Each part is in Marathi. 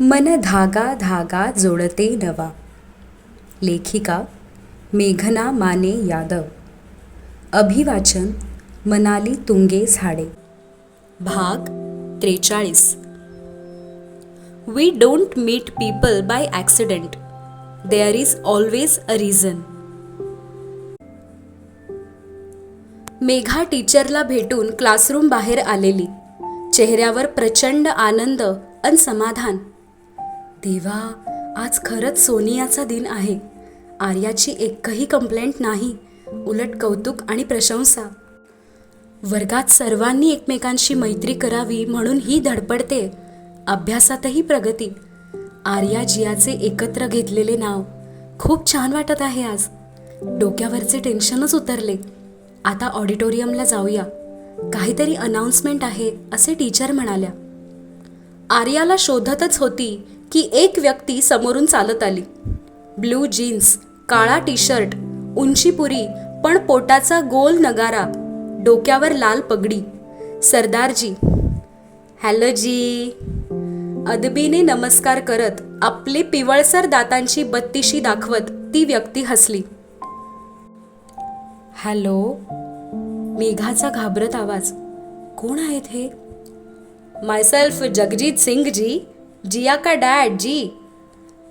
मन धागा धागा जोडते नवा. लेखिका मेघना माने यादव. अभिवाचन मनाली तुंगे झाडे. भाग त्रेचाळीस. We don't meet people by accident there is always a reason Megha टीचरला भेटून क्लासरूम बाहेर आलेली. चेहऱ्यावर प्रचंड आनंद अन समाधान. देवा आज खरंच सोनियाचा दिन आहे. आर्याची एकही कंप्लेंट नाही. उलट कौतुक आणि प्रशंसा. वर्गात सर्वांनी एकमेकांशी मैत्री करावी म्हणून ही धडपडते. अभ्यासातही प्रगती. आर्या जियाचे एकत्र घेतलेले नाव खूप छान वाटत आहे आज. डोक्यावरचे टेन्शनच उतरले. आता ऑडिटोरियमला जाऊया. काहीतरी अनाउन्समेंट आहे असे टीचर म्हणाल्या. आर्याला शोधतच होती की एक व्यक्ती समोरून चालत आली. ब्लू जीन्स काळा टी शर्ट उंचीपुरी पण पोटाचा गोल नगारा डोक्यावर लाल पगडी. सरदारजी हॅलो जी. अदबीने नमस्कार करत आपली पिवळसर दातांची बत्तीशी दाखवत ती व्यक्ती हसली. हॅलो. मेघाचा घाबरत आवाज. कोण आहेत हे? मायसेल्फ जगजीत सिंग जी जिया का डॅड जी?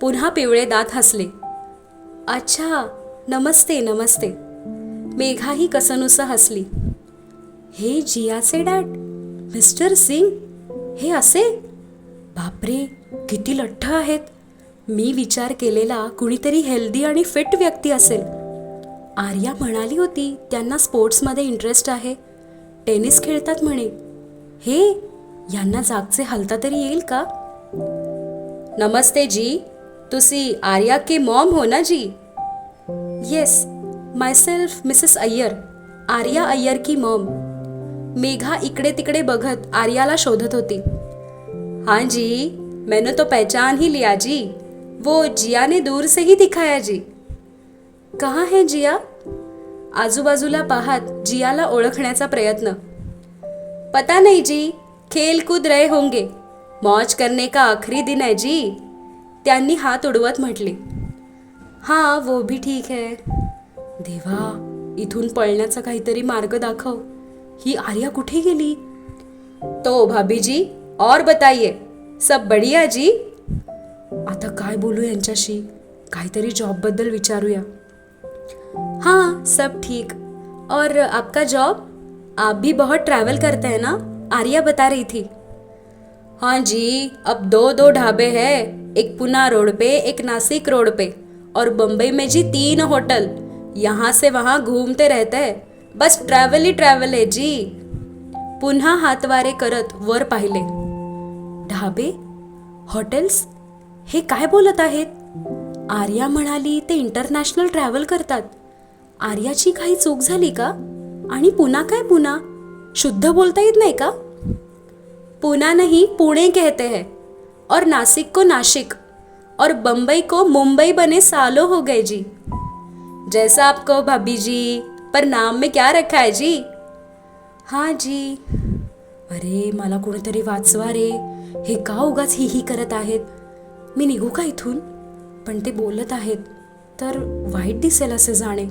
पुन्हा पिवळे दात हसले. अच्छा नमस्ते नमस्ते. मेघाही कसनुसं हसली. हे जियाचे डॅड? मिस्टर सिंग? हे असे? बापरे किती लठ्ठ आहेत. मी विचार केलेला कुणीतरी हेल्दी आणि फिट व्यक्ती असेल. आर्या म्हणाली होती त्यांना स्पोर्ट्समध्ये इंटरेस्ट आहे. टेनिस खेळतात म्हणे. हे यांना जागचे हलता तरी येईल का? नमस्ते जी तुसी आर्या के मॉम हो ना जी? Yes myself Mrs Iyer Arya Iyer की मॉम। मेघा इकडे तिकडे बघत आर्याला शोधत होती। हाँ जी मैंने तो पहचान ही लिया जी। वो जिया ने दूर से ही दिखाया जी। कहाँ है जिया? आजूबाजूला पाहत जियाला ओळखण्याचा प्रयत्न। पता नहीं जी खेल कूद रहे होंगे। मौज करने का आखरी दिन है जी? त्यांनी हात उडवत म्हटले हां वो भी ठीक है. देवा इथून पळण्याचा काहीतरी मार्ग दाखव. ही आर्या कुठे गेली? तो भाभी जी और बताइए सब बढ़िया जी? आता काय बोलू यांच्याशी? काहीतरी जॉबबद्दल विचारूया. हाँ सब ठीक. और आपका जॉब आप भी बहुत ट्रैवल करते हैं ना? आर्या बता रही थी. हाँ जी अब दो दो ढाबे हैं एक पुना रोड पे एक नासिक रोड पे। और बम्बई में जी तीन होटल यहाँ से वहाँ घूमते रहते हैं। बस ट्रॅव्हल ही ट्रॅव्हल आहे जी। पुन्हा हातवारे करत वर पाहिले। ढाबे? हॉटेल्स हे काय बोलत आहेत? आर्या म्हणाली ते इंटरनॅशनल ट्रॅव्हल करतात. आर्याची काही चूक झाली का? आणि पुन्हा काय पुन्हा शुद्ध बोलता येत नाही का? पुना नहीं पुणे कहते हैं। और नासिक को नाशिक। और बम्बई को मुंबई बने सालों हो गए जी। जैसा आपको भाभी जी पर नाम में क्या रखा है जी? हाँ जी। अरे मला कोणीतरी वाचवा रे। हे का उगाच ही ही करत आहेत? मी निघू का इथून? पण ते बोलत आहेत तर वाईट दिसेल असे जाणे।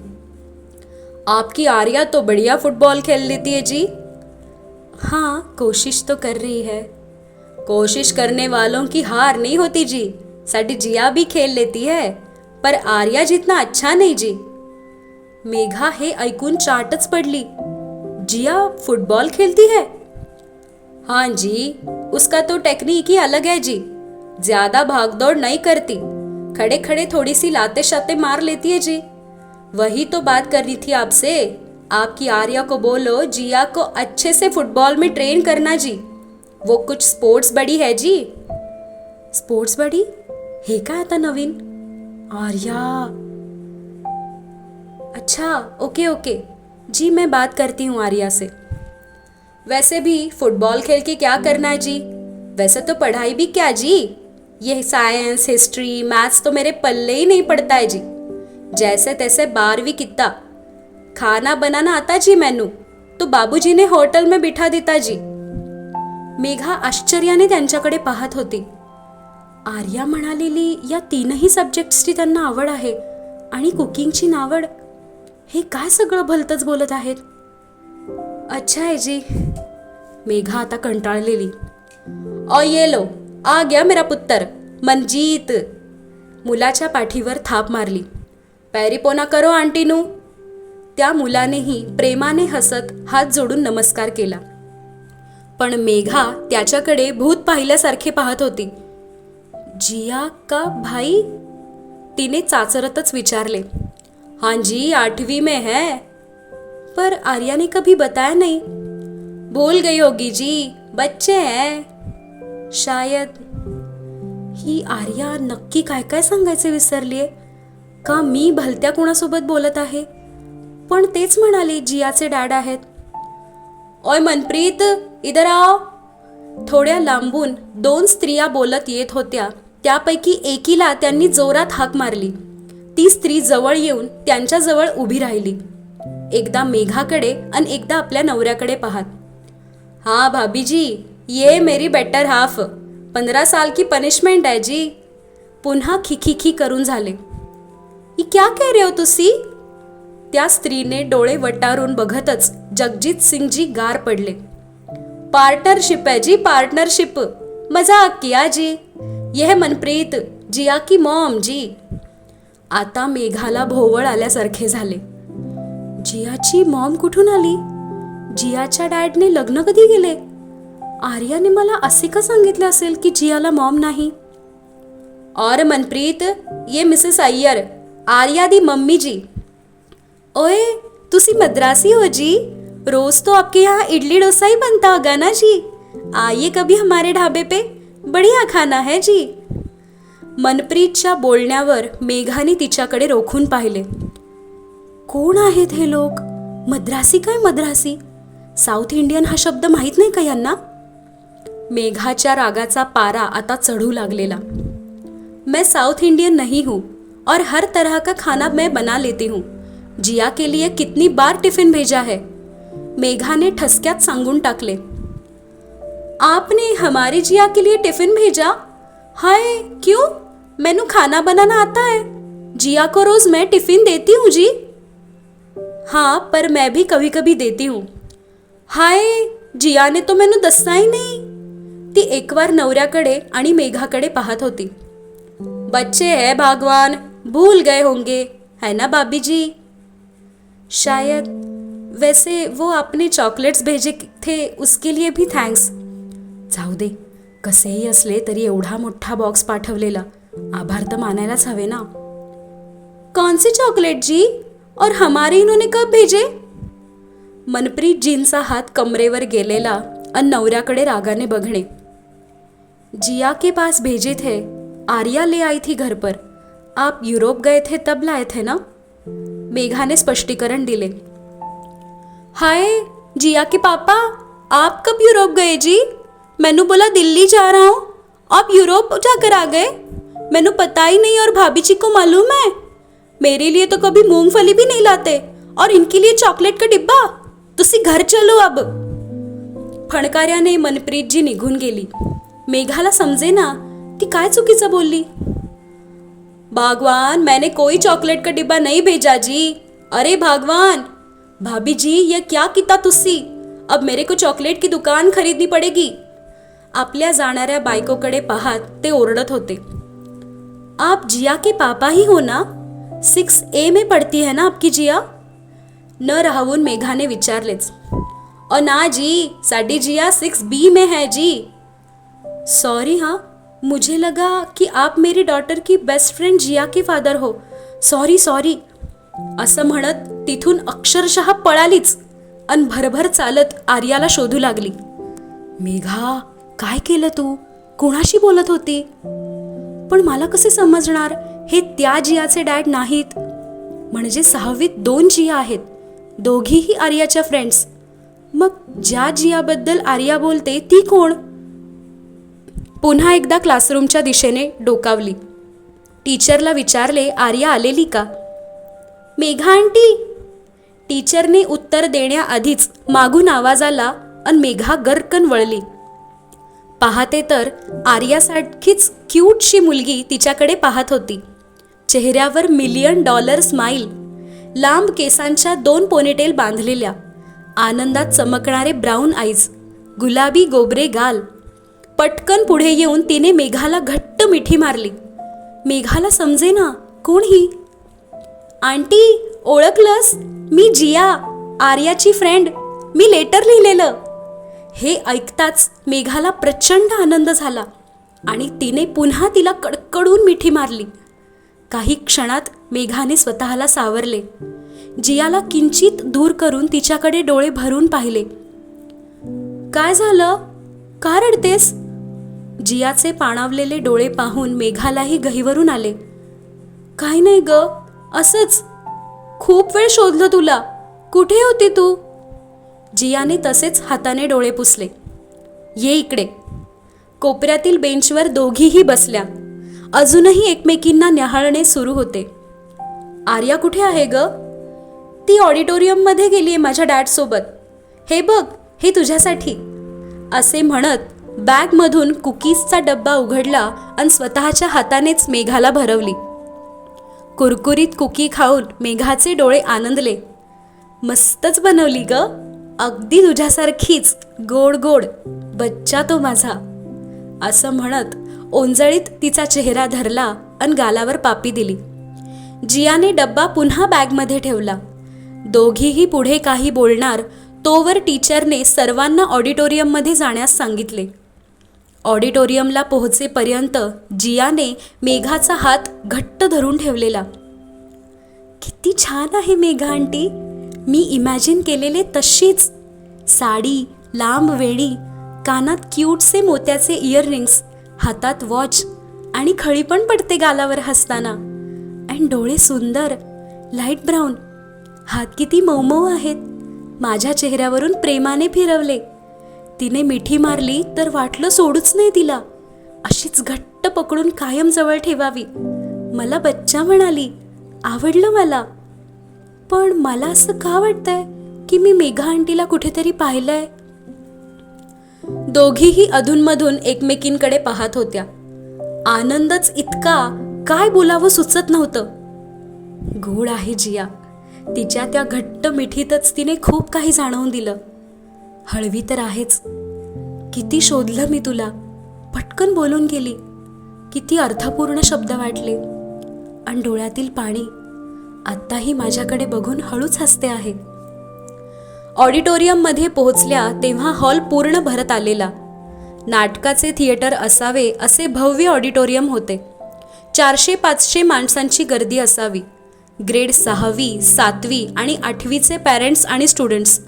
आपकी आर्या तो बढ़िया फुटबॉल खेल लेती है जी। हाँ कोशिश तो कर रही है। कोशिश करने वालों की हार नहीं होती जी। साडी जिया भी खेल लेती है, पर आर्या जितना अच्छा नहीं जी। मेघा हे ऐकून चाटच पडली। जिया फुटबॉल खेलती है? हाँ जी, उसका तो टेक्निक ही अलग है जी। ज़्यादा भागदौड़ नहीं करती। खड़े खड़े थोड़ी सी लाते शाते मार लेती है जी। वही तो बात करनी थी आपसे। आपकी आर्या को बोलो, जिया को अच्छे से फुटबॉल में ट्रेन करना जी। वो कुछ स्पोर्ट्स बड़ी है जी। स्पोर्ट्स बडी? हे काय आता नवीन? आर्या। अच्छा ओके ओके। जी, मैं बात करती हूँ आर्या से। वैसे भी फुटबॉल खेल के क्या करना है जी? वैसे तो पढ़ाई भी क्या जी? ये साइंस, हिस्ट्री, मैथ्स तो मेरे पल्ले ही नहीं पड़ता है जी। जैसे तैसे बारहवीं कितना खाना बनाना आता जी मेनू। तो बाबूजी ने हॉटेल में बिठा देता जी। मेघा आश्चर्याने त्यांच्याकडे पाहत होती. आर्या म्हणालेली या तीनही सब्जेक्ट्सची त्यांना आवड आहे. आणि कुकिंगची नावड हे काय सगळं भलतंच बोलत आहेत? अच्छा आहे जी मेघा आता कंटाळलेली. अ ये लो. आ गया मेरा पुत्तर. मनजीत. मुलाच्या पाठीवर थाप मारली. पॅरिपोना करो आंटीनू. त्या मुलानेही प्रेमाने हसत हात जोडून नमस्कार केला. पण मेघा त्याच्याकडे भूत पाहिल्यासारखे पाहत होती. जिया का भाई? तिने चाचरतच विचारले. हाँ जी आठवीं में है. पर आर्या ने कभी बताया नहीं. भूल गई होगी जी बच्चे हैं. शायद. ही आर्या नक्की काय काय सांगायचे विसरलीये? का मी भलत्या कोणासोबत बोलत आहे? पण तेच म्हणाले जियाचे डॅड आहेत. ओय मनप्रीत इधर आओ. थोड्या लांबून दोन स्त्रिया बोलत येत होत्या. त्यापैकी एकीला त्यांनी जोरात हाक मारली. ती स्त्री जवळ येऊन त्यांच्याजवळ उभी राहिली. एकदा मेघाकडे आणि एकदा आपल्या नवऱ्याकडे पाहत. हा भाभी जी ये मेरी बेटर हाफ पंधरा साल की पनिशमेंट आहे जी. पुन्हा खिखिखी करून झाले. "ये क्या कह रहे हो तुसी? त्या स्त्रीने डोळे वटारून बघतच जगजीत सिंगजी गार पडले. पार्टनरशिप है जी पार्टनरशिप. मजाक किया जी. यह मनप्रीत. जिया की मॉम जी. आता मेघाला भोवळ आल्यासारखे झाले. जियाची मॉम कुठून आली? जियाच्या डॅडने लग्न कधी गेले आर्याने मला असे का सांगितले असेल की जियाला मॉम नाही? और मनप्रीत ये मिसेस अय्यर. आर्या दी मम्मी जी. ओए तुसी मद्रासी हो जी। रोज तो आपके यहाँ इडली डोसा ही बनता होगा ना जी। आइए कभी हमारे ढाबे पे। बढ़िया खाना है जी। मनप्रीतच्या बोलण्यावर मेघाने तिच्याकडे रोखून पाहिले। कोण आहेत हे लोक? मद्रासी काय मद्रासी? साऊथ इंडियन हा शब्द माहीत नाही का यांना? मेघाच्या रागाचा पारा आता चढू लागलेला। मैं साउथ इंडियन नहीं हूँ और हर तरह का खाना मैं बना लेती हूँ। जिया के लिए कितनी बार टिफिन भेजा है? मेघा ने ठसक्यात सांगून टाकले. आपने हमारी जिया के लिए टिफिन भेजा? हाय क्यों? मैनू खाना बनाना आता है। जिया को रोज मैं टिफिन देती हूँ जी? हाँ पर मैं भी कभी कभी देती हूँ। हाय जिया ने तो मैनू दसना ही नहीं। ती एकवार नवऱ्याकडे आणि मेघाकडे पाहत होती. बच्चे है भगवान भूल गए होंगे है ना भाभी जी शायद वैसे वो आपने चॉकलेट्स भेजे थे उसके लिए भी थँक्स जाऊ दे कसेही असले तरी एवढा मोठा बॉक्स पाठवलेला. आभार तर मानायलाच हवे ना. कौन से चॉकलेट जी? और हमारे इन्होंने कब भेजे? मनप्रीत जींचा हात कमरेवर गेलेला आणि नवऱ्याकडे रागाने बघणे. जिया के पास भेजे थे आर्या ले आई थी घर पर. आप यूरोप गए थे तब लाए थे ना? मेघा ने स्पष्टीकरण दिले. हाय जिया के पापा आप कब यूरोप गए जी? मैनू बोला दिल्ली जा रहा हूँ। आप यूरोप जाकर आ गए। मैनू पता ही नहीं और भाभी जी को मालूम है। मेरे लिए तो कभी मूंगफली भी नहीं लाते और इनके लिए चॉकलेट का डिब्बा। तुसी घर चलो अब. फणकार्याने मनप्रीतजी निघून गेली. मेघाला समजे ना ती काय चुकीचं बोलली? भगवान मैंने कोई चॉकलेट का डिब्बा नहीं भेजा जी। अरे भगवान भाभी जी ये क्या किता तुसी? अब मेरे को चॉकलेट की दुकान खरीदनी पड़ेगी। आपल्या जाणाऱ्या बायकोकडे पाहत ते ओरडत होते. आप जिया के पापा ही हो ना? सिक्स ए में पडती है ना आपकी जिया? न राहून मेघाने विचारलेच. और ना जी साडी जिया सिक्स बी में है जी. सॉरी हां मुझे लगा कि आप मेरी डॉटर की बेस्ट फ्रेंड जिया के फादर हो। सॉरी सॉरी असं म्हणत तिथून अक्षरशः पळालीच अन भरभर चालत आर्याला शोधू लागली. मेघा काय केलं तू? कोणाशी बोलत होती? पण मला कसे समजणार? हे त्या जियाचे डॅड नाहीत. म्हणजे सहावीत दोन जिया आहेत. दोघीही आर्याच्या फ्रेंड्स मग ज्या जियाबद्दल आर्या बोलते ती कोण? पुन्हा एकदा क्लासरूमच्या दिशेने डोकावली. टीचरला विचारले आर्या आलेली का? मेघा आंटी. टीचरने उत्तर देण्याआधीच मागून आवाज आला आणि मेघा गर्कन वळली. पाहते तर आर्यासारखीच क्यूटशी मुलगी तिच्याकडे पाहत होती. चेहऱ्यावर मिलियन डॉलर स्माईल लांब केसांच्या दोन पोनेटेल बांधलेल्या आनंदात चमकणारे ब्राऊन आईज गुलाबी गोबरे गाल पटकन पुढे येऊन तिने मेघाला घट्ट मिठी मारली. मेघाला समजे ना कोण ही? आंटी ओळखलंस? मी जिया आर्याची फ्रेंड मी लेटर लिहिलेलं. हे ऐकताच मेघाला प्रचंड आनंद झाला आणि तिने पुन्हा तिला कडकडून मिठी मारली. काही क्षणात मेघाने स्वतःला सावरले. जियाला किंचित दूर करून तिच्याकडे डोळे भरून पाहिले. काय झालं? का रडतेस? जियाचे पाणावलेले डोळे पाहून मेघालाही गहीवरून आले. काही नाही ग असंच. खूप वेळ शोधलं तुला. कुठे होती तू? जियाने तसेच हाताने डोळे पुसले. ये इकडे. कोपऱ्यातील बेंचवर दोघीही बसल्या. अजूनही एकमेकींना न्याहाळणे सुरू होते. आर्या कुठे आहे ग? ती ऑडिटोरियममध्ये गेली आहे माझ्या डॅडसोबत. हे बघ हे तुझ्यासाठी. असे म्हणत बॅगमधून कुकीजचा डब्बा उघडला आणि स्वतःच्या हातानेच मेघाला भरवली. कुरकुरीत कुकी खाऊन मेघाचे डोळे आनंदले. मस्तच बनवली ग. अगदी तुझ्यासारखीच. गोड गोड. बच्चा तो माझा. असं म्हणत ओंजळीत तिचा चेहरा धरला आणि गालावर पापी दिली. जियाने डब्बा पुन्हा बॅगमध्ये ठेवला. दोघीही पुढे काही बोलणार तोवर टीचरने सर्वांना ऑडिटोरियममध्ये जाण्यास सांगितले. ऑडिटोरियमला पोहोचेपर्यंत जियाने मेघाचा हात घट्ट धरून ठेवलेला. किती छान आहे मेघा आंटी. मी इमॅजिन केलेले तशीच. साडी लांब वेणी कानात क्यूटसे मोत्याचे इयररिंग्स हातात वॉच आणि खळी पण पडते गालावर हसताना. अँड डोळे सुंदर लाइट ब्राऊन हात किती मऊ आहेत. माझ्या चेहऱ्यावरून प्रेमाने फिरवले. तिने मिठी मारली तर वाटलं सोडूच नाही तिला अशीच घट्ट पकडून कायम जवळ ठेवावी. मला बच्चा म्हणाली आवडलं मला. पण मला असं का वाटतंय की मी मेघा आंटीला कुठेतरी पाहिलंय? दोघीही अधूनमधून एकमेकींकडे पाहत होत्या. आनंदच इतका काय बोलावं सुचत नव्हतं. गोड आहे जिया. तिच्या त्या घट्ट मिठीतच तिने खूप काही जाणवून दिलं. हळवी तर आहेच. किती शोधलं मी तुला? पटकन बोलून गेली. किती अर्थपूर्ण शब्द वाटले. आणि डोळ्यातील पाणी आत्ताही माझ्याकडे बघून हळूच हसते आहे. ऑडिटोरियममध्ये पोहोचल्या तेव्हा हॉल पूर्ण भरत आलेला. नाटकाचे थिएटर असावे असे भव्य ऑडिटोरियम होते. चारशे पाचशे माणसांची गर्दी असावी. ग्रेड सहावी सातवी आणि आठवीचे पॅरेंट्स आणि स्टुडंट्स.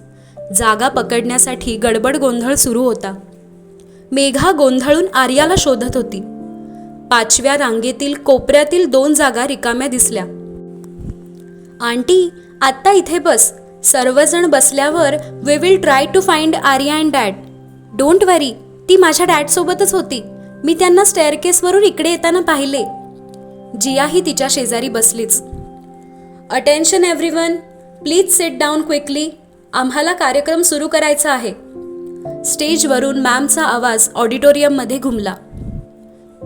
जागा पकडण्यासाठी गडबड गोंधळ सुरू होता. मेघा गोंधळून आर्याला शोधत होती. पाचव्या रांगेतील कोपऱ्यातील दोन जागा रिकाम्या दिसल्या. आंटी आत्ता इथे बस. सर्वजण बसल्यावर we will try to find Arya and dad don't worry ती माझ्या डॅडसोबतच होती. मी त्यांना स्टेअरकेसवरून इकडे येताना पाहिले. जियाही तिच्या शेजारी बसलीच. Attention everyone please sit down quickly आम्हाला कार्यक्रम सुरू करायचा आहे. स्टेजवरून मॅमचा आवाज ऑडिटोरियममध्ये घुमला.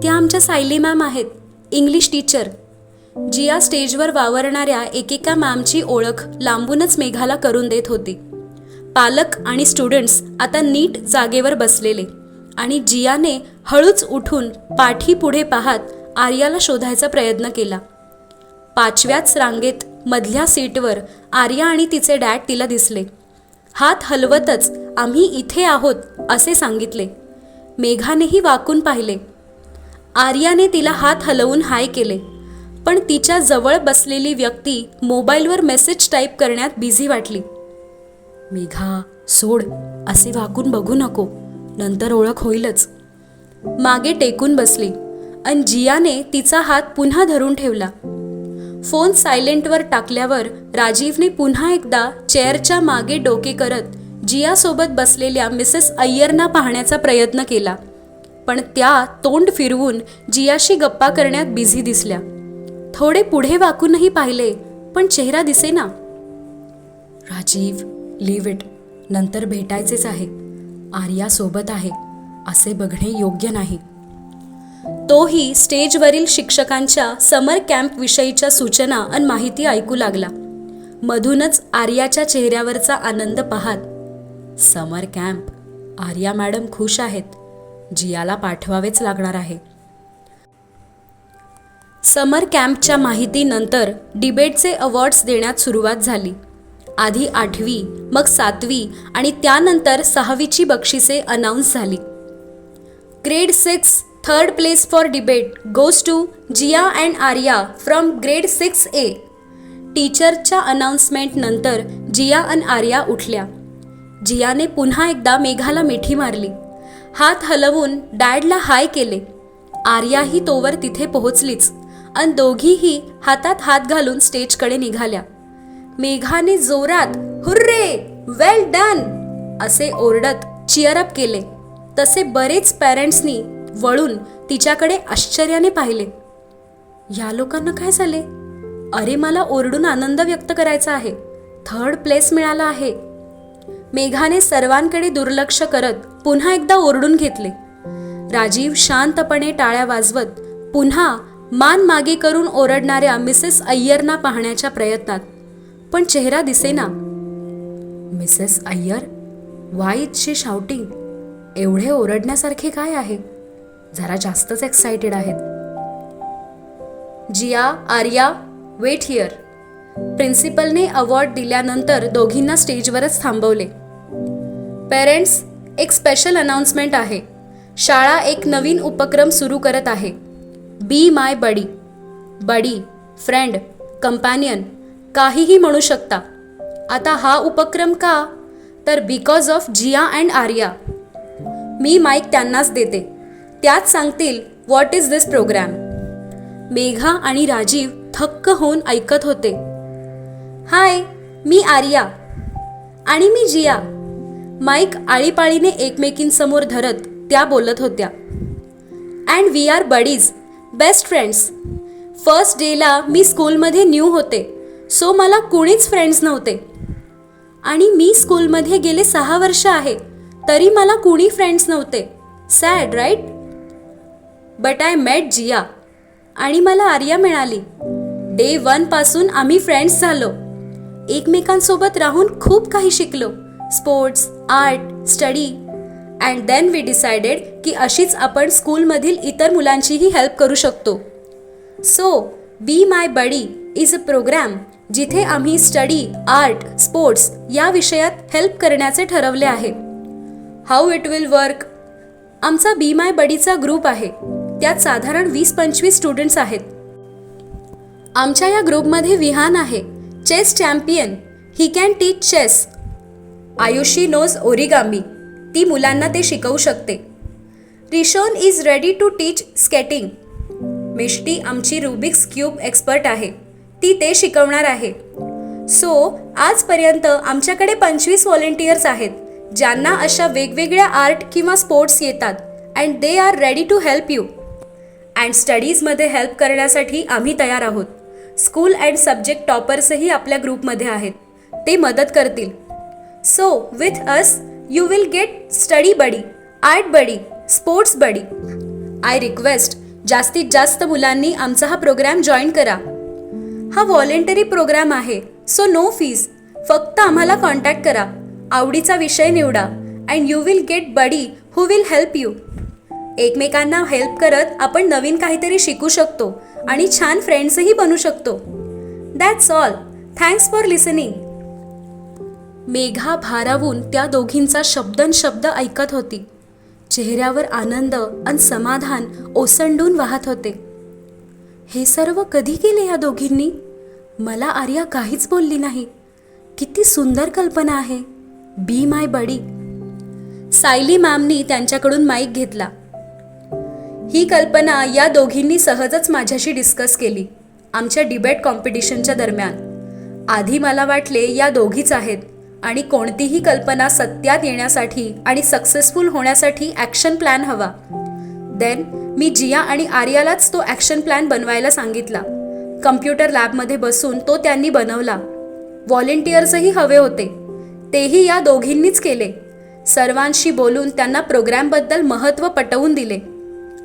त्या आमच्या सायली मॅम आहेत इंग्लिश टीचर. जिया स्टेजवर वावरणाऱ्या एकेका मॅमची ओळख लांबूनच मेघाला करून देत होती. पालक आणि स्टुडंट्स आता नीट जागेवर बसलेले आणि जियाने हळूच उठून पाठी पुढे पाहत आर्याला शोधायचा प्रयत्न केला. पाचव्याच रांगेत मधल्या सीटवर आर्या आणि तिचे डॅड तिला दिसले. हात हलवतच आम्ही इथे आहोत असे सांगितले. मेघानेही वाकून पाहिले. आर्याने तिला हात हलवून हाय केले पण तिच्या जवळ बसलेली व्यक्ती मोबाईलवर मेसेज टाईप करण्यात बिझी वाटली. मेघा सोड असे वाकून बघू नको नंतर ओळख होईलच. मागे टेकून बसली अन जियाने तिचा हात पुन्हा धरून ठेवला. फोन सायलेंटवर टाकल्यावर राजीवने पुन्हा एकदा चेअरच्या मागे डोके करत जियासोबत बसलेल्या मिसेस अय्यरना पाहण्याचा प्रयत्न केला. पण त्या तोंड फिरवून जियाशी गप्पा करण्यात बिझी दिसल्या. थोडे पुढे वाकूनही पाहिले पण चेहरा दिसेना. राजीव लिव्ह इट नंतर भेटायचेच आहे. आर्यासोबत आहे. असे बघणे योग्य नाही. तोही स्टेजवरील शिक्षकांच्या समर कॅम्प विषयीच्या सूचना आणि माहिती ऐकू लागला. मधूनच आर्याच्या चेहऱ्यावरचा आनंद पाहात. समर कॅम्प आर्या मॅडम खुश आहेत. जियाला पाठवावेच लागणार आहे. समर कॅम्पच्या माहितीनंतर डिबेटचे अवॉर्ड्स देण्यात सुरुवात झाली. आधी आठवी मग सातवी आणि त्यानंतर सहावीची बक्षिसे अनाऊन्स झाली. Grade six third place for debate goes to Jiya and Arya from grade six A टीचरच्या announcement नंतर जिया अन आर्या उठल्या. जियाने पुन्हा एकदा मेघाला मिठी मारली. हात हलवून डॅडला हाय केले. आर्याही तोवर तिथे पोहोचलीच अन दोघीही हातात हात घालून स्टेजकडे निघाल्या. मेघाने जोरात हुर्रे! वेल डन असे ओरडत चिअरअप केले. तसे बरेच पॅरेंट्सनी वळून तिच्याकडे आश्चर्याने पाहिले. या लोकांना काय झाले? अरे मला ओरडून आनंद व्यक्त करायचा आहे. थर्ड प्लेस मिळाला आहे. मेघाने सर्वांकडे दुर्लक्ष करत पुन्हा एकदा ओरडून घेतले. राजीव शांतपणे टाळ्या वाजवत पुन्हा मान मागे करून ओरडणाऱ्या मिसेस अय्यरना पाहण्याच्या प्रयत्नात. पण चेहरा दिसेना. Mrs Iyer why she shouting एवढे ओरडण्यासारखे काय आहे? जरा जास्तच एक्साइटेड आहेत. जिया आर्या वेट हिअर प्रिन्सिपलने अवॉर्ड दिल्यानंतर दोघींना स्टेजवरच थांबवले. पेरेंट्स एक स्पेशल अनाउन्समेंट आहे. शाळा एक नवीन उपक्रम सुरू करत आहे. बी my Badi Badi friend companion काहीही म्हणू शकता. आता हा उपक्रम का? तर because of Jiya and Arya. Me mic त्यांनाच देते. त्याच सांगतील what is this programme Megha आणि राजीव थक्क होऊन ऐकत होते. हाय मी आर्या आणि मी जिया. माईक आळीपाळीने एकमेकींसमोर धरत त्या बोलत होत्या. And we are buddies best friends first डेला मी स्कूलमध्ये न्यू होते सो मला कुणीच फ्रेंड्स नव्हते. आणि मी स्कूलमध्ये गेले सहा वर्ष आहे तरी मला कुणी फ्रेंड्स नव्हते. Sad right but I met Jiya आणि मला आर्या मिळाली. डे वनपासून आम्ही फ्रेंड्स झालो. एकमेकांसोबत राहून खूप काही शिकलो. Sports art study and then we decided की अशीच आपण स्कूलमधील इतर मुलांचीही हेल्प करू शकतो. So be my buddy is a programme जिथे आम्ही स्टडी आर्ट स्पोर्ट्स या विषयात हेल्प करण्याचे ठरवले आहे. हाऊ इट विल वर्क आमचा बी माय बडीचा ग्रुप आहे. त्यात साधारण वीस पंचवीस स्टुडंट्स आहेत. आमच्या या ग्रुपमध्ये विहान आहे. Chess champion he can teach chess Ayushi knows origami ती मुलांना ते शिकवू शकते. Rishon is ready to teach skating Mishti आमची रुबिक्स क्यूब एक्सपर्ट आहे. ती ते शिकवणार आहे. सो आजपर्यंत आमच्याकडे पंचवीस व्हॉलेंटियर्स आहेत. ज्यांना अशा वेगवेगळ्या आर्ट किंवा स्पोर्ट्स येतात. And they are ready to help you and स्टडीजमध्ये help करण्यासाठी आम्ही तयार आहोत. स्कूल अँड सब्जेक्ट टॉपर्सही आपल्या ग्रुपमध्ये आहेत. ते मदत करतील. So with us you will get study buddy art buddy sports buddy I request जास्तीत जास्त मुलांनी आमचा हा प्रोग्राम जॉईन करा. हा व्हॉलेंटरी प्रोग्राम आहे. सो नो फीज फक्त आम्हाला कॉन्टॅक्ट करा. आवडीचा विषय निवडा. And you will get buddy who will help you एकमेकांना हेल्प करत आपण नवीन काहीतरी शिकू शकतो आणि छान फ्रेंड्सही बनू शकतो. That's all thanks for listening Megha भारावून त्या दोघींचा शब्दन शब्द ऐकत होती. चेहऱ्यावर आनंद आणि समाधान ओसंडून वाहत होते. हे सर्व कधी केले या दोघींनी? मला आर्या काहीच बोलली नाही. किती सुंदर कल्पना आहे. बी माय बडी सायली मॅमनी त्यांच्याकडून माईक घेतला. ही कल्पना या दोघींनी सहजच माझ्याशी डिस्कस केली आमच्या डिबेट कॉम्पिटिशनच्या दरम्यान. आधी मला वाटले या दोघीच आहेत आणि कोणतीही कल्पना सत्यात येण्यासाठी आणि सक्सेसफुल होण्यासाठी ॲक्शन प्लॅन हवा. देन मी जिया आणि आर्यालाच तो ॲक्शन प्लॅन बनवायला सांगितला. कम्प्युटर लॅबमध्ये बसून तो त्यांनी बनवला. व्हॉलेंटियर्सही हवे होते. तेही या दोघींनीच केले. सर्वांशी बोलून त्यांना प्रोग्रॅमबद्दल महत्त्व पटवून दिले.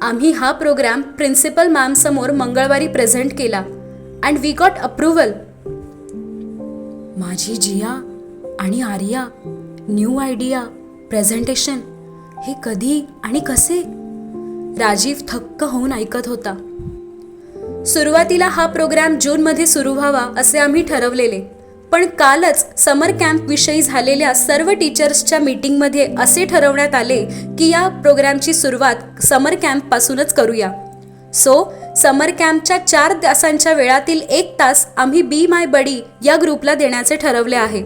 आम्ही हा प्रोग्राम प्रिन्सिपल मॅमसमोर मंगळवारी प्रेझेंट केला अँड वी गॉट अप्रुव्हल. माझी जिया आणि आर्या न्यू आयडिया प्रेझेंटेशन हे कधी आणि कसे? राजीव थक्क होऊन ऐकत होता. सुरुवातीला हा प्रोग्राम जूनमध्ये सुरू व्हावा असे आम्ही ठरवलेले. पण कालच समर कॅम्प विषयी झालेल्या सर्व टीचर्सच्या मीटिंगमध्ये असे ठरवण्यात आले की या प्रोग्रॅमची सुरुवात समर कॅम्पपासूनच करूया. सो समर कॅम्पच्या चार तासांच्या वेळातील एक तास आम्ही बी माय बडी या ग्रुपला देण्याचे ठरवले आहे.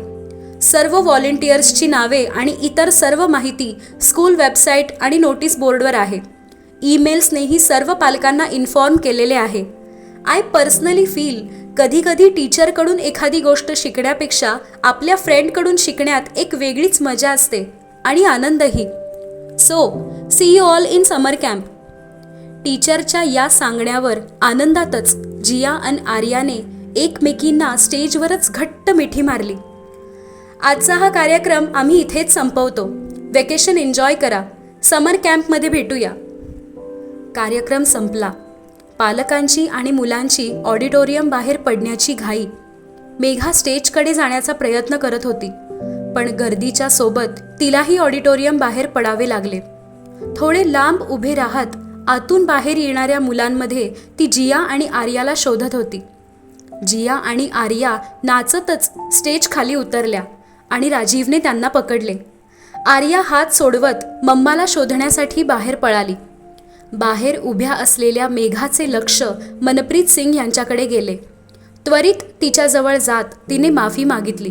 सर्व व्हॉलेंटियर्सची नावे आणि इतर सर्व माहिती स्कूल वेबसाईट आणि नोटीस बोर्डवर आहे. ईमेल्सनेही सर्व पालकांना इन्फॉर्म केलेले आहे. आय पर्सनली फील कधी कधी टीचरकडून एखादी गोष्ट शिकण्यापेक्षा आपल्या फ्रेंडकडून शिकण्यात एक वेगळीच मजा असते आणि आनंदही. So see you all in summer camp टीचरच्या या सांगण्यावर आनंदातच जिया आणि आर्याने एकमेकींना स्टेजवरच घट्ट मिठी मारली. आजचा हा कार्यक्रम आम्ही इथेच संपवतो. वेकेशन एन्जॉय करा. समर कॅम्पमध्ये भेटूया. कार्यक्रम संपला. पालकांची आणि मुलांची ऑडिटोरियम बाहेर पडण्याची घाई. मेघा स्टेजकडे जाण्याचा प्रयत्न करत होती पण गर्दीच्या सोबत तिलाही ऑडिटोरियम बाहेर पडावे लागले. थोडे लांब उभे राहत आतून बाहेर येणाऱ्या मुलांमध्ये ती जिया आणि आर्याला शोधत होती. जिया आणि आर्या नाचतच स्टेज खाली उतरल्या आणि राजीवने त्यांना पकडले. आर्या हात सोडवत मम्माला शोधण्यासाठी बाहेर पळाली. बाहेर उभ्या असलेल्या मेघाचे लक्ष मनप्रीत सिंग यांच्याकडे गेले. त्वरित तिच्याजवळ जात तिने माफी मागितली.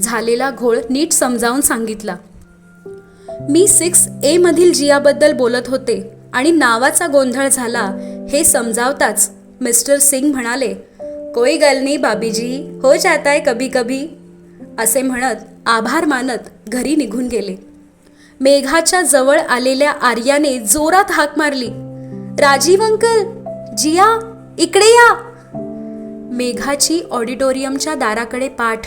झालेला घोळ नीट समजावून सांगितला. मी सिक्स ए मधील जियाबद्दल बोलत होते आणि नावाचा गोंधळ झाला हे समजावताच मिस्टर सिंग म्हणाले कोई गल नाही बाबीजी हो जाताय कभी कभी असे म्हणत आभार मानत घरी निघून गेले. मेघाच्या जवळ आलेल्या आर्याने जोरात हाक मारली. राजीव अंकल जिया इकडे या. मेघाची ऑडिटोरियमच्या दाराकडे पाठ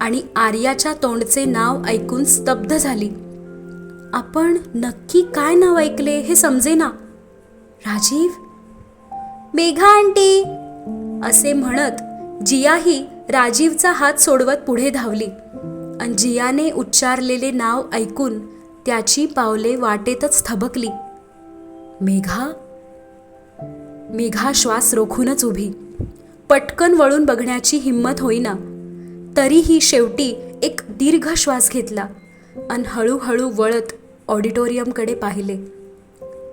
आणि आर्याच्या तोंडचे नाव ऐकून स्तब्ध झाली. आपण नक्की काय नाव ऐकले हे समजेना. राजीव? मेघा आंटी. असे म्हणत जियाही राजीवचा हात सोडवत पुढे धावली. आणि जियाने उच्चारलेले नाव ऐकून त्याची पावले वाटेतच थबकली. मेघा मेघा श्वास रोखूनच उभी. पटकन वळून बघण्याची हिंमत होईना. तरीही शेवटी एक दीर्घ श्वास घेतला आणि हळूहळू वळत ऑडिटोरियमकडे पाहिले.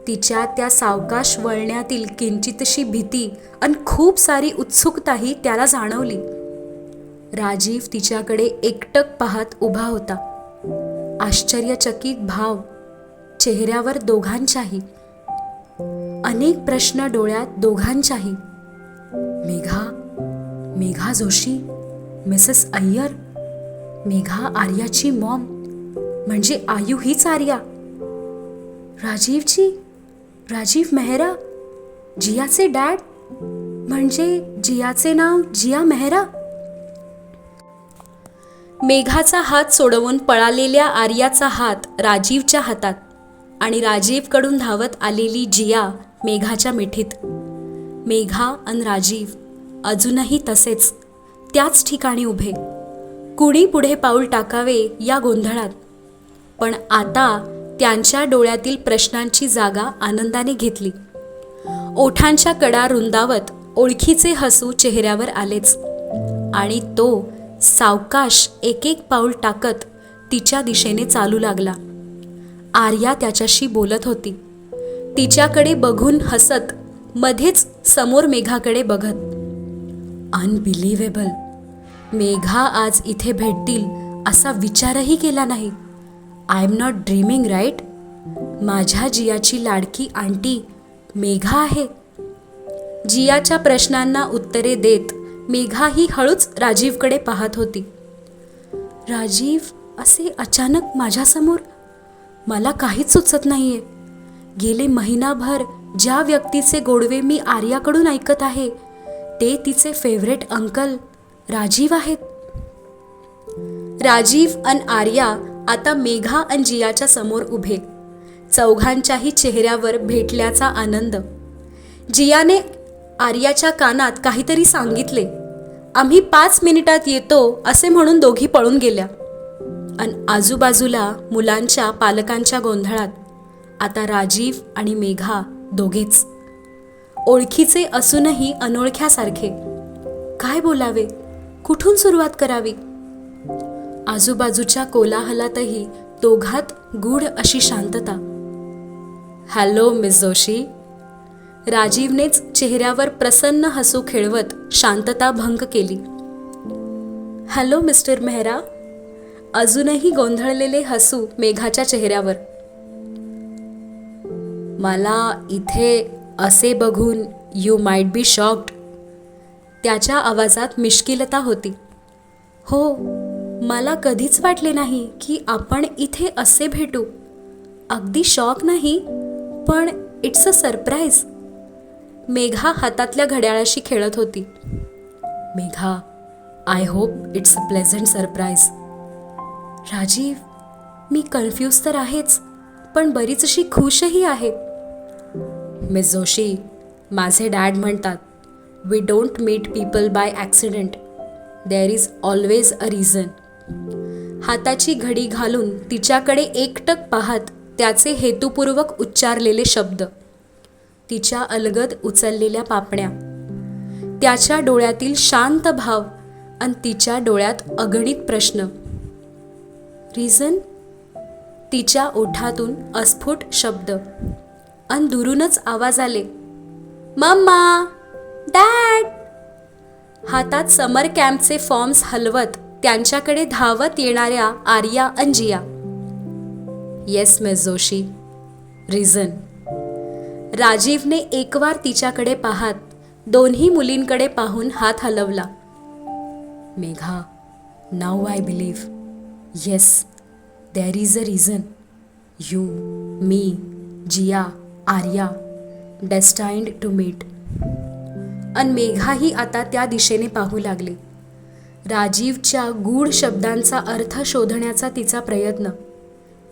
तिच्या त्या सावकाश वळण्यातील किंचितशी भीती आणि खूप सारी उत्सुकताही त्याला जाणवली. राजीव तिच्याकडे एकटक पाहत उभा होता. आश्चर्यचकित भाव चेहऱ्यावर दोघांच्याही. अनेक प्रश्न डोळ्यात दोघांच्याही. मेघा मेघा जोशी मिसेस अय्यर मेघा आर्याची मॉम म्हणजे आयु हीच आर्या. राजीवजी राजीव मेहरा जियाचे डॅड म्हणजे जियाचे नाव जिया मेहरा. मेघाचा हात सोडवून पळालेल्या आर्याचा हात राजीवच्या हातात आणि राजीवकडून धावत आलेली जिया मेघाच्या मिठीत. मेघा आणि राजीव अजूनही तसेच त्याच ठिकाणी उभे. कुणी पुढे पाऊल टाकावे या गोंधळात. पण आता त्यांच्या डोळ्यातील प्रश्नांची जागा आनंदाने घेतली. ओठांच्या कडा रुंदावत ओळखीचे हसू चेहऱ्यावर आलेच. आणि तो सावकाश एक एक पाऊल टाकत तिच्या दिशेने चालू लागला. आर्या त्याच्याशी बोलत होती. तिच्याकडे बघून हसत मध्येच समोर मेघाकडे बघत. अनबिलिव्हेबल मेघा आज इथे भेटतील असा विचारही केला नाही. I am not dreaming right माझ्या जियाची लाडकी आंटी मेघा आहे. जियाच्या प्रश्नांना उत्तरे देत मेघा ही हळूच राजीवकडे पाहत होती. राजीव असे अचानक माझ्यासमोर? मला काहीच सुचत नाहीये. गेले महिनाभर ज्या व्यक्तीचे गोडवे मी आर्याकडून ऐकत आहे ते तिचे फेवरेट अंकल राजीव आहेत. राजीव अन आर्या आता मेघा अन जियाच्या समोर उभे. चौघांच्याही चेहऱ्यावर भेटल्याचा आनंद. जियाने आर्याच्या कानात काहीतरी सांगितले. आम्ही पाच मिनिटात येतो असे म्हणून दोघी पळून गेल्या. अन आजूबाजूला मुलांच्या पालकांच्या गोंधळात आता राजीव आणि मेघा दोघेच. ओळखीचे असूनही अनोळख्यासारखे. काय बोलावे? कुठून सुरुवात करावी? आजूबाजूच्या कोलाहलातही दोघात गूढ अशी शांतता. Hello miss Joshi. राजीवनेच चेहऱ्यावर प्रसन्न हसू खेळवत शांतता भंग केली. Hello mister Mehra. अजूनही गोंधळलेले हसू मेघाच्या चेहऱ्यावर. मला इथे असे बघून यू माइट बी शॉक्ड त्याच्या आवाजात मिश्किलता होती. हो मला कधीच वाटले नाही की आपण इथे असे भेटू. अगदी शॉक नाही पण इट्स अ सरप्राईज मेघा हातातल्या घड्याळाशी खेळत होती. Megha I hope it's a pleasant surprise Rajeev me confuse तर आहेच पण बरीच अशी खुशही आहे. मिस जोशी माझे डॅड म्हणतात we don't meet people by accident there is always a reason हाताची घडी घालून तिच्याकडे एकटक पाहत त्याचे हेतुपूर्वक उच्चारलेले शब्द तिच्या अलगद उचललेल्या पापण्या. त्याच्या डोळ्यातील शांत भाव आणि तिच्या डोळ्यात अगणित प्रश्न. रिझन तिच्या ओठातून अस्फुट शब्द. अन दुरूनच आवाज आले. मम्मा! डॅड! हातात समर कॅम्पचे फॉर्म्स हलवत त्यांच्याकडे धावत येणाऱ्या Arya अंजिया yes miss Joshi. Reason राजीवने एकवार तिच्याकडे पाहात दोन्ही मुलींकडे पाहून हात हलवला. मेघा नाव I believe. Yes there is a reason. You me Jiya Arya destined to meet. अन मेघाही आता त्या दिशेने पाहू लागली. राजीवच्या गूढ शब्दांचा अर्थ शोधण्याचा तिचा प्रयत्न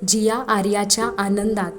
जिया आर्याच्या आनंदात.